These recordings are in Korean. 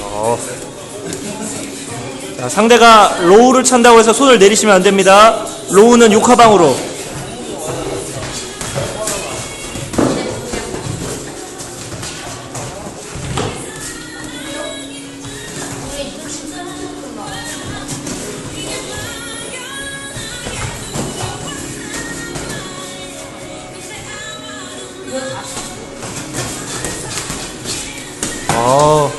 어. 자, 상대가 로우를 찬다고 해서 손을 내리시면 안 됩니다. 로우는 욕하방으로. 아,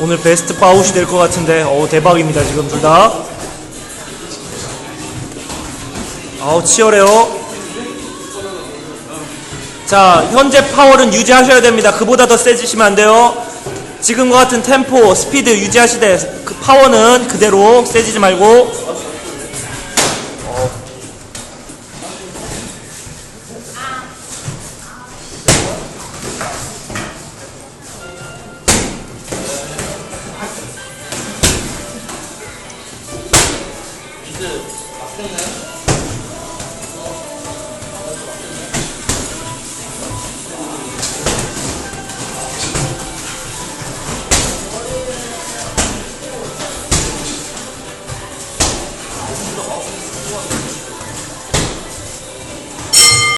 오늘 베스트 바웃이 될 것 같은데, 어 대박입니다 지금 둘 다. 아우 치열해요. 자, 현재 파워는 유지하셔야 됩니다. 그보다 더 세지시면 안 돼요. 지금과 같은 템포, 스피드 유지하시되 그 파워는 그대로 세지지 말고 렌즈 바뀌었나요?